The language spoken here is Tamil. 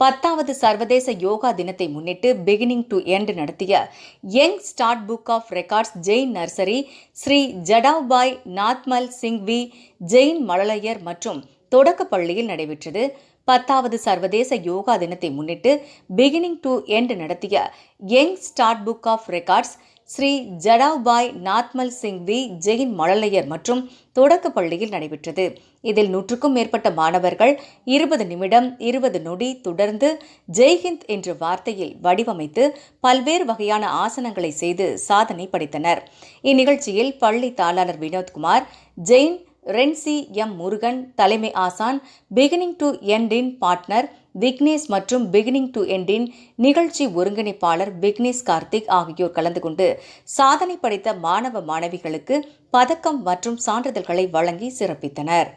பத்தாவது சர்வதேச யோகா தினத்தை முன்னிட்டு பிகினிங் டு எண்ட் நடத்திய young start book of records Jain nursery Shri Jadavbai Nathmal Singhvi Jain மழலையர் மற்றும் தொடக்கப் பள்ளியில் நடைபெற்றது. பத்தாவது சர்வதேச யோகா தினத்தை முன்னிட்டு பிகினிங் டு எண்ட் நடத்திய young start book of records Shri Jadavbai Nathmal Singhvi Jain மழலையர் மற்றும் தொடக்க பள்ளியில் நடைபெற்றது. இதில் நூற்றுக்கும் மேற்பட்ட மாணவர்கள் இருபது நிமிடம் இருபது நொடி தொடர்ந்து ஜெய்ஹிந்த் என்ற வார்த்தையில் வடிவமைத்து பல்வேறு வகையான ஆசனங்களை செய்து சாதனை படைத்தனர். இந்நிகழ்ச்சியில் பள்ளி தாளாளர் வினோத்குமார் ஜெயின் ரென்சி எம் முருகன் தலைமை ஆசான் பிகினிங் டு எண்டின் பார்ட்னர் விக்னேஷ் மற்றும் பிகினிங் டு எண்டின் நிகழ்ச்சி ஒருங்கிணைப்பாளர் விக்னேஷ் கார்த்திக் ஆகியோர் கலந்து கொண்டு சாதனை படைத்த மாணவ மாணவிகளுக்கு பதக்கம் மற்றும் சான்றிதழ்களை வழங்கி சிறப்பித்தனர்.